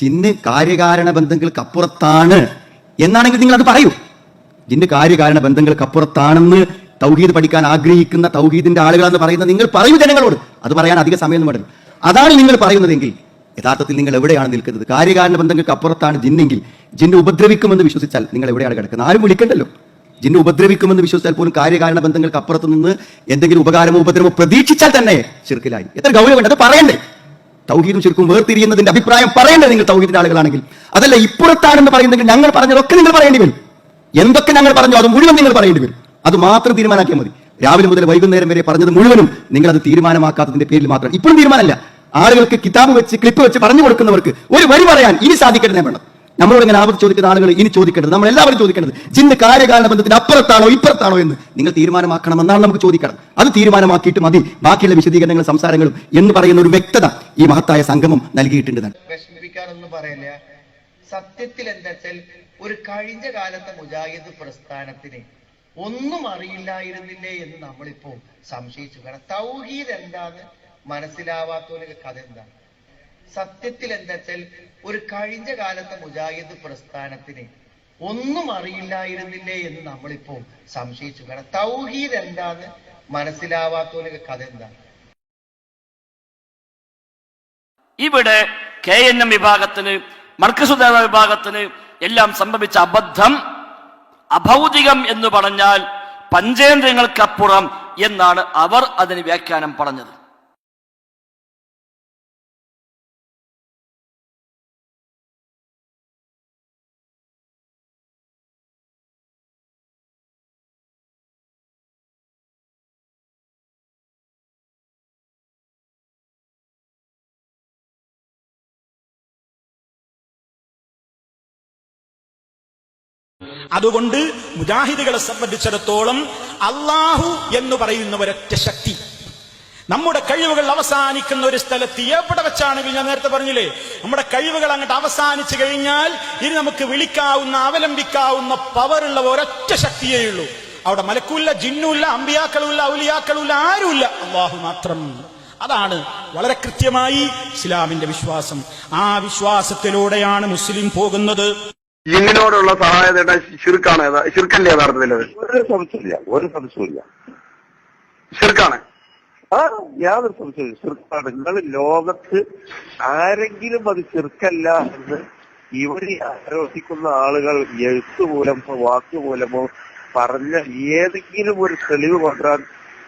ജിന്ന് കാര്യകാരണ ബന്ധങ്ങൾക്കപ്പുറത്താണ് എന്നാണെങ്കിൽ നിങ്ങൾ അത് പറയൂ. ജിന്ന് കാര്യകാരണ ബന്ധങ്ങൾക്കപ്പുറത്താണെന്ന് തൗഹീദ് പഠിക്കാൻ ആഗ്രഹിക്കുന്ന തൗഹീദിന്റെ ആളുകളെന്ന് പറയുന്നത് നിങ്ങൾ പറയൂ ജനങ്ങളോട്. അത് പറയാൻ അധിക സമയമൊന്നും വേണ്ടത് അതാണ് നിങ്ങൾ പറയുന്നതെങ്കിൽ യഥാർത്ഥത്തിൽ നിങ്ങൾ എവിടെയാണ് നിൽക്കുന്നത്? കാര്യകാരണ ബന്ധങ്ങൾക്ക് അപ്പുറത്താണ് ജിന്നെങ്കിൽ ജിന്ന് ഉപദ്രവിക്കുമെന്ന് വിശ്വസിച്ചാൽ നിങ്ങൾ എവിടെയാണ് കിടക്കുന്നത്? ആരും വിളിക്കണ്ടല്ലോ. ജിന്ന് ഉപദ്രവിക്കുമെന്ന് വിശ്വസിച്ചാൽ പോലും കാര്യകാരണ ബന്ധങ്ങൾക്ക് അപ്പുറത്ത് നിന്ന് എന്തെങ്കിലും ഉപകാരമോ ഉപദ്രവമോ പ്രതീക്ഷിച്ചാൽ തന്നെ ചെറുക്കിലായി എത്ര ഗൗരവമുണ്ട് അത് പറയണ്ടേ? തൗഹീദും ശരിക്കും വേർതിരിയുന്നതിന്റെ അഭിപ്രായം പറയേണ്ടത് നിങ്ങൾ തൗഹീദിന്റെ ആളുകളാണെങ്കിൽ. അതല്ല ഇപ്പുറത്താണെന്ന് പറയുന്നെങ്കിൽ ഞങ്ങൾ പറഞ്ഞതൊക്കെ നിങ്ങൾ പറയേണ്ടി വരും. എന്തൊക്കെ ഞങ്ങൾ പറഞ്ഞു അത് മുഴുവൻ നിങ്ങൾ പറയേണ്ടി വരും. അത് മാത്രം തീരുമാനാക്കിയാൽ മതി. രാവിലെ മുതൽ വൈകുന്നേരം വരെ പറഞ്ഞത് മുഴുവനും നിങ്ങൾ അത് തീരുമാനമാക്കാത്തതിന്റെ പേരിൽ മാത്രം. ഇപ്പോഴും തീരുമാനമല്ല. ആളുകൾക്ക് കിതാബ് വെച്ച് ക്ലിപ്പ് വെച്ച് പറഞ്ഞു കൊടുക്കുന്നവർക്ക് ഒരു വരി പറയാൻ ഇനി സാധിക്കട്ടെ വേണം. നമ്മളോട് ഇങ്ങനെ ആവർത്തി ചോദിക്കുന്ന ആളുകൾ ഇനി ചോദിക്കേണ്ടത് നമ്മൾ എല്ലാവരും ചോദിക്കേണ്ടത് ജിന്ന് കാര്യകാരണ ബന്ധത്തിന് അപ്പുറത്താണോ ഇപ്പുറത്താണോ എന്ന് നിങ്ങൾ തീരുമാനമാക്കണമെന്നാണ് നമുക്ക് ചോദിക്കണം അത് തീരുമാനമാക്കിയിട്ട് മതി. ബാക്കിയുള്ള വിശദീകരണങ്ങളും സംസാരങ്ങളും എന്ന് പറയുന്ന ഒരു വ്യക്തത ഈ മഹത്തായ സംഗമം നൽകിയിട്ടുണ്ട് സത്യത്തിൽ എന്താ വെച്ചാൽ ഒരു കഴിഞ്ഞ കാലത്തെ മുജാഹിദ് പ്രസ്ഥാനത്തിന് ഒന്നും അറിയില്ലായിരുന്നില്ലേ എന്ന് നമ്മളിപ്പോ സംശയിച്ചു. കാരണം തൗഹീദ് എന്താന്ന് മനസ്സിലാവാത്തവരുടെ കഥ എന്താ സത്യത്തിൽ എന്താച്ചാൽ ഒരു കഴിഞ്ഞ കാലത്തെ മുജാഹിദ് പ്രസ്ഥാനത്തിന് ഒന്നും അറിയില്ലായിരുന്നില്ലേ എന്ന് നമ്മളിപ്പോ സംശയിച്ചു കാരണം തൗഹീദ് എന്താന്ന് മനസ്സിലാവാത്തവരുടെ കഥ എന്താ? ഇവിടെ കെ എൻ എം വിഭാഗത്തിന് മർക്കസുദേവ വിഭാഗത്തിന് എല്ലാം സംഭവിച്ച അബദ്ധം അഭൗതികം എന്ന് പറഞ്ഞാൽ പഞ്ചേന്ദ്രിയങ്ങൾക്കപ്പുറം എന്നാണ് അവർ അതിന് വ്യാഖ്യാനം പറഞ്ഞത്. അതുകൊണ്ട് മുജാഹിദുകളെ സംബന്ധിച്ചിടത്തോളം അള്ളാഹു എന്ന് പറയുന്ന ഒരൊറ്റ ശക്തി. നമ്മുടെ കഴിവുകൾ അവസാനിക്കുന്ന ഒരു സ്ഥലത്ത് എവിടെ വെച്ചാണെങ്കിലും ഞാൻ നേരത്തെ പറഞ്ഞില്ലേ നമ്മുടെ കഴിവുകൾ അങ്ങോട്ട് അവസാനിച്ചു കഴിഞ്ഞാൽ ഇനി നമുക്ക് വിളിക്കാവുന്ന അവലംബിക്കാവുന്ന പവറുള്ള ഒരൊറ്റ ശക്തിയേ ഉള്ളൂ. അവിടെ മലക്കൂല്ല ജിന്നുമില്ല അമ്പിയാക്കളുമില്ല ഔലിയാക്കളുമില്ല ആരുമില്ല. അള്ളാഹു മാത്രം. അതാണ് വളരെ കൃത്യമായി ഇസ്ലാമിന്റെ വിശ്വാസം. ആ വിശ്വാസത്തിലൂടെയാണ് മുസ്ലിം പോകുന്നത്. ജിന്നിനോടുള്ള സഹായതയുടെ ശിർക്കാണ് ശിർക്കല്ലേ യഥാർത്ഥത്തിൽ അത്? ഒരു സംശയമില്ല ഒരു സംശയമില്ല ശിർക്കാണ്? ആ യാതൊരു സംശയമില്ല ചെറുക്കാണ് നിങ്ങൾ ലോകത്ത് ആരെങ്കിലും അത് ചെറുക്കല്ല എന്ന് ഇവിടെ ആരോപിക്കുന്ന ആളുകൾ എഴുത്ത് മൂലമോ വാക്ക് മൂലമോ പറഞ്ഞ ഏതെങ്കിലും ഒരു തെളിവ് കൊണ്ടുവരാൻ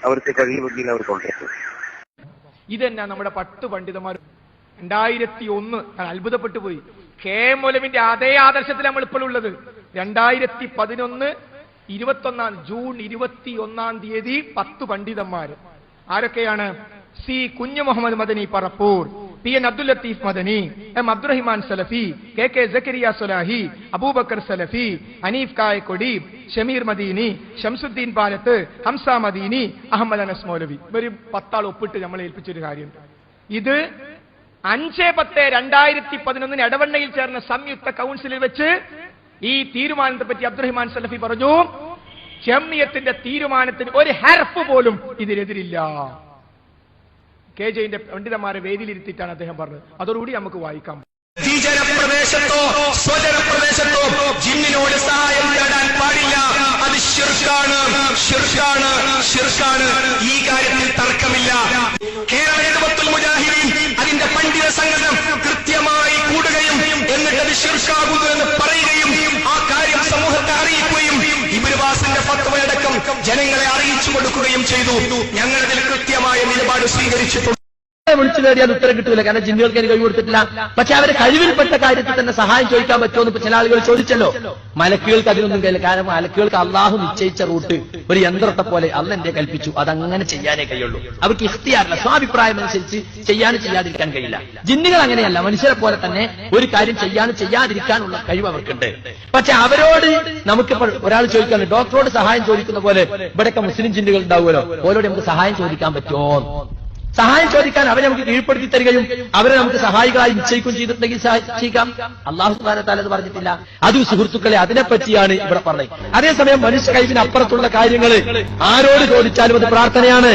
അവർക്ക് കഴിയുമെങ്കിൽ അവർ കൊണ്ടുവരും. ഇതന്നെ നമ്മുടെ പത്ത് പണ്ഡിതന്മാർ രണ്ടായിരത്തി ഒന്ന് അത്ഭുതപ്പെട്ടു പോയി. കെ മൗലവിന്റെ അതേ ആദർശത്തിൽ നമ്മൾ ഇപ്പോഴുള്ളത് രണ്ടായിരത്തി പതിനൊന്ന് ഇരുപത്തൊന്നാം ജൂൺ ഇരുപത്തി ഒന്നാം തീയതി പത്ത് പണ്ഡിതന്മാർ ആരൊക്കെയാണ്? C Kunhu Muhammad Madani Parappur P N Abdul Latheef Madani M Abdurahiman Salafi K K Zakariya Sulahi Abubakar Salafi Aneef Kayakkodi Shameer Madeeni Shamsuddin Palath Hamza Madeeni Ahmed Anas Moulavi. ഇവർ പത്താൾ ഒപ്പിട്ട് നമ്മളെ ഏൽപ്പിച്ചൊരു കാര്യമുണ്ട്. ഇത് അഞ്ച് പത്ത് രണ്ടായിരത്തി പതിനൊന്നിന് ഇടവണ്ണയിൽ ചേർന്ന സംയുക്ത കൗൺസിലിൽ വെച്ച് ഈ തീരുമാനത്തെ പറ്റി അബ്ദുറഹിമാൻ സലഫി പറഞ്ഞു. ജമ്മിയത്തിന്റെ തീരുമാനത്തിന് ഒരു ഹർഫ് പോലും ഇതിനെതിരില്ല. കെ ജെയിന്റെ പണ്ഡിതന്മാരെ വേദിയിലിരുത്തിയിട്ടാണ് അദ്ദേഹം പറഞ്ഞത്. അതോടുകൂടി നമുക്ക് വായിക്കാം. സ്വജനപ്രദേശത്തോ ജിന്നിനോട് സഹായം ഷിർക്കാകുന്നു എന്ന് പറയുകയും ആ കാര്യം സമൂഹത്തെ അറിയിക്കുകയും ഇബിർവാസിന്റെ ഫത്വയടക്കം ജനങ്ങളെ അറിയിച്ചു കൊടുക്കുകയും ചെയ്തു. ഞങ്ങളതിൽ കൃത്യമായ നിലപാട് സ്വീകരിച്ചിട്ടുണ്ട്. വിളിച്ചു നേടിയാൽ ഉത്തരം കിട്ടില്ല കാരണം ജിന്നുകൾക്ക് എനിക്ക് കഴിവ് കൊടുത്തിട്ടില്ല. പക്ഷെ അവരെ കഴിവിൽപ്പെട്ട കാര്യത്തിൽ തന്നെ സഹായം ചോദിക്കാൻ പറ്റുമോ എന്ന് ചില ആളുകൾ ചോദിച്ചല്ലോ. മലക്കുകൾക്ക് അതിനൊന്നും കഴിയില്ല കാരണം മലക്കുകൾക്ക് അള്ളാഹു നിശ്ചയിച്ച റൂട്ട് ഒരു യന്ത്രത്തെ പോലെ അന്ന് എന്റെ കൽപ്പിച്ചു. അതങ്ങനെ ചെയ്യാനേ കഴിയുള്ളൂ. അവർക്ക് ഇഷ്ടിയാറില്ല സ്വാഭിപ്രായം അനുസരിച്ച് ചെയ്യാനും ചെയ്യാതിരിക്കാൻ കഴിയില്ല. ജിന്നുകൾ അങ്ങനെയല്ല. മനുഷ്യരെ പോലെ തന്നെ ഒരു കാര്യം ചെയ്യാനും ചെയ്യാതിരിക്കാനുള്ള കഴിവ് അവർക്കുണ്ട്. പക്ഷെ അവരോട് നമുക്ക് ഒരാൾ ചോദിക്കാൻ ഡോക്ടറോട് സഹായം ചോദിക്കുന്ന പോലെ ഇവിടെയൊക്കെ മുസ്ലിം ജിന്നുകൾ ഉണ്ടാവുമല്ലോ. ഓരോട് നമുക്ക് സഹായം ചോദിക്കാൻ പറ്റുമോ സഹായം ചോദിക്കാൻ അവരെ നമുക്ക് കീഴ്പ്പെടുത്തി തരികയും അവരെ നമുക്ക് സഹായികളായി നിശ്ചയിക്കുകയും ചെയ്തിട്ടുണ്ടെങ്കിൽ സഹായിക്കാം അള്ളാഹു സുബാന അത് പറഞ്ഞിട്ടില്ല. അത് സുഹൃത്തുക്കളെ അതിനെപ്പറ്റിയാണ് ഇവിടെ പറഞ്ഞത് അതേസമയം മനുഷ്യ കഴിവിന് അപ്പുറത്തുള്ള കാര്യങ്ങൾ ആരോട് ചോദിച്ചാലും അത് പ്രാർത്ഥനയാണ്.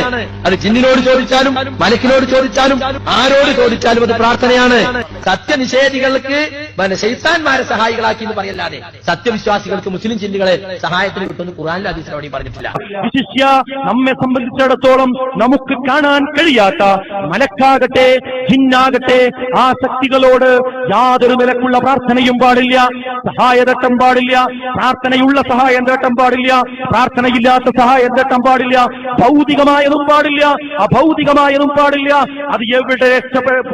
അത് ജിന്നിനോട് ചോദിച്ചാലും മലക്കിനോട് ചോദിച്ചാലും ആരോട് ചോദിച്ചാലും അത് പ്രാർത്ഥനയാണ്. സത്യനിഷേധികൾക്ക് പിന്നെ ശൈത്താന്മാരെ സഹായികളാക്കി എന്ന് പറയല്ലാതെ സത്യവിശ്വാസികൾക്ക് മുസ്ലിം ചിന്തകളെ സഹായത്തിന് കിട്ടുമെന്ന് ഖുറാനിൽ അതീസിൽ പറഞ്ഞിട്ടില്ല. വിശിഷ്യ നമ്മെ സംബന്ധിച്ചിടത്തോളം നമുക്ക് കാണാൻ കഴിയാത്ത മലക്കാകട്ടെ ഹിന്നാകട്ടെ ആ ശക്തികളോട് യാതൊരു നിലക്കുള്ള പ്രാർത്ഥനയും പാടില്ല സഹായതട്ടം പാടില്ല പ്രാർത്ഥനയുള്ള സഹായം തേട്ടം പാടില്ല പ്രാർത്ഥനയില്ലാത്ത സഹായം തേട്ടം പാടില്ല ഭൗതികമായതും പാടില്ല അഭൗതികമായതും പാടില്ല അത് എവിടെ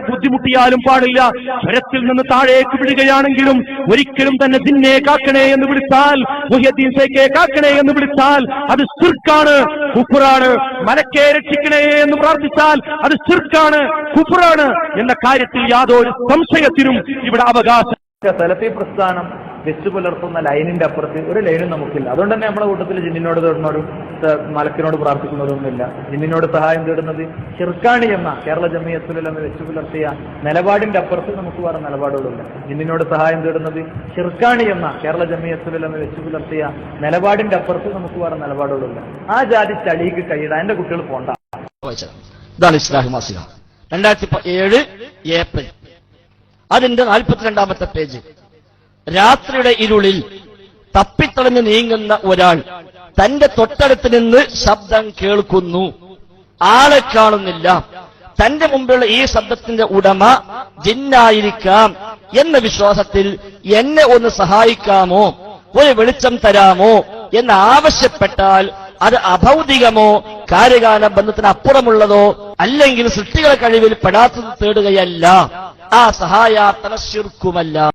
ബുദ്ധിമുട്ടിയാലും പാടില്ല സ്വരത്തിൽ നിന്ന് താഴേക്ക് വിടുകയാണെങ്കിലും ഒരിക്കലും തന്നെ ദിന്നെ കാക്കണേ എന്ന് വിളിച്ചാൽ മുഹ്യദ്ദീൻ സേക്കെ കാക്കണേ എന്ന് വിളിച്ചാൽ അത് സിർക്കാണ് കുപ്പുറാണ് മലക്കെ രക്ഷിക്കണേ എന്ന് പ്രാർത്ഥിച്ചാൽ അത് സിർക്കാണ് കുപ്പുറാണ് എന്ന കാര്യത്തിൽ യാതൊരു സംശയത്തിനും ഇവിടെ അവകാശം സലഫി പ്രസ്ഥാനം വെച്ചു പുലർത്തുന്ന ലൈനിന്റെ അപ്പുറത്ത് ഒരു ലൈനും നമുക്കില്ല. അതുകൊണ്ട് തന്നെ നമ്മുടെ കൂട്ടത്തിൽ ജിന്നിനോട് തേടുന്നവരും മലക്കിനോട് പ്രാർത്ഥിക്കുന്നവരൊന്നുമില്ല ജിന്നിനോട് സഹായം തേടുന്നത് ഷിർക്കാണി എന്ന കേരള ജമിയത്തുലെന്ന് വെച്ച് പുലർത്തിയ നിലപാടിന്റെ അപ്പുറത്ത് നമുക്ക് വേറെ നിലപാടുകളില്ല ജിന്നിനോട് സഹായം തേടുന്നത് ഷിർക്കാണി എന്ന കേരള ജമിയത്തുലെന്ന് വെച്ച് പുലർത്തിയ നിലപാടിന്റെ അപ്പുറത്ത് നമുക്ക് വേറെ നിലപാടുകളില്ല ആ ജാതി ചളിക്ക് കൈയിടാൻ എന്റെ കുട്ടികൾ പോണ്ട. ഇതാണ് രണ്ടായിരത്തി ഏഴ് ഏപ്രിൽ. അതിന്റെ നാൽപ്പത്തിരണ്ടാമത്തെ പേജ്. രാത്രിയുടെ ഇരുളിൽ തപ്പിത്തടഞ്ഞു നീങ്ങുന്ന ഒരാൾ തന്റെ തൊട്ടടുത്ത് നിന്ന് ശബ്ദം കേൾക്കുന്നു. ആളെ കാണുന്നില്ല. തന്റെ മുമ്പിലുള്ള ഈ ശബ്ദത്തിന്റെ ഉടമ ജിന്നായിരിക്കാം എന്ന വിശ്വാസത്തിൽ എന്നെ ഒന്ന് സഹായിക്കാമോ? ഒരു വെളിച്ചം തരാമോ? എന്ന് ആവശ്യപ്പെട്ടാൽ അത് അഭൗതികമോ കാര്യകാല ബന്ധത്തിന് അപ്പുറമുള്ളതോ അല്ലെങ്കിൽ സൃഷ്ടികളെ കഴിവിൽ പെടാത്തത് തേടുകയല്ല. ആ സഹായാർത്ഥന ശിർക്കുമല്ല.